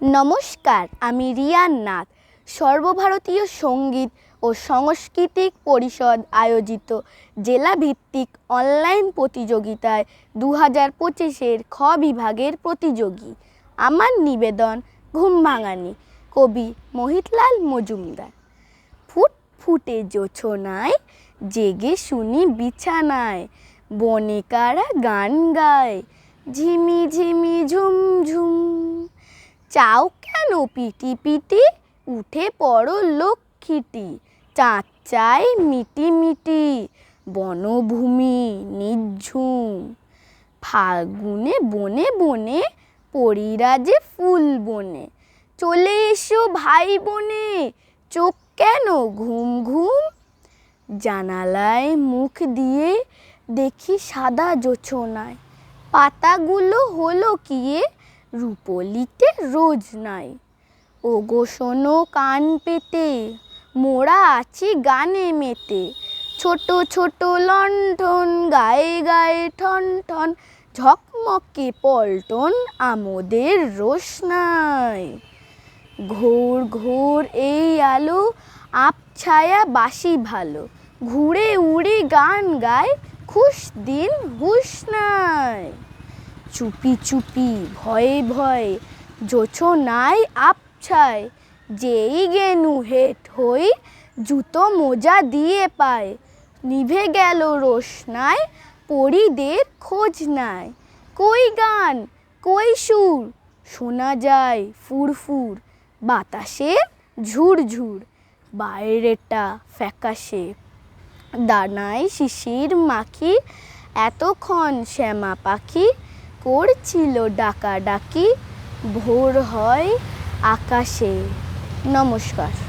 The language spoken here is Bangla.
নমস্কার, আমি রিয়ান নাথ, সর্বভারতীয় সংগীত ও সাংস্কৃতিক পরিষদ আয়োজিত জেলাভিত্তিক অনলাইন প্রতিযোগিতায় দু হাজার পঁচিশের খ বিভাগের প্রতিযোগী। আমার নিবেদন ঘুম ভাঙানি, কবি মোহিতলাল মজুমদার। ফুট ফুটে জোছনায়, জেগে শুনি বিছানায়, বনে কারা গান গায়, ঝিমি ঝিমি ঝুম ঝুম। চাও কেন পিটি পিটি? উঠে পড়ো লক্ষ্মীটি চাঁদ চাই মিটি মিটি, বনভূমি নিঝুম। ফাল্গুনে বনে বনে, পরিরাজে ফুল বনে। চলে এসো ভাই বনে, চোখ কেন ঘুম ঘুম? জানালায় মুখ দিয়ে দেখি সাদা জোছনায়। পাতাগুলো হলো কিয়ে? রূপলিতে রোজ নাই। ওগো শোনো কান পেতে মোরা আছি গানে মেতে। ছোট ছোট লণ্ঠন গায়ে গায়ে ঠন ঠন, ঝকমকে পল্টন আমোদের রোশনাই ঘোর ঘোর এই আলো, আপছায়া বাসি ভালো। ঘুরে উড়ে গান গায়, খুশ দিন হুশ নাই। চুপি চুপি, ভয়ে ভয়ে জোছনায় আপছায়, যেই গেনু হেট হই জুতো মোজা দিয়ে পায়, নিভে গেল রোশনায় পরিদের খোঁজ নাই, কই গান, কই সুর, শোনা যায় ফুরফুর বাতাসের ঝুরঝুর বাইরেটা ফ্যাকাশে, দানায় শিশির মাখি, এতক্ষণ শ্যামা পাখি করছিল ডাকা ডাকি ভোর হয় আকাশে। নমস্কার।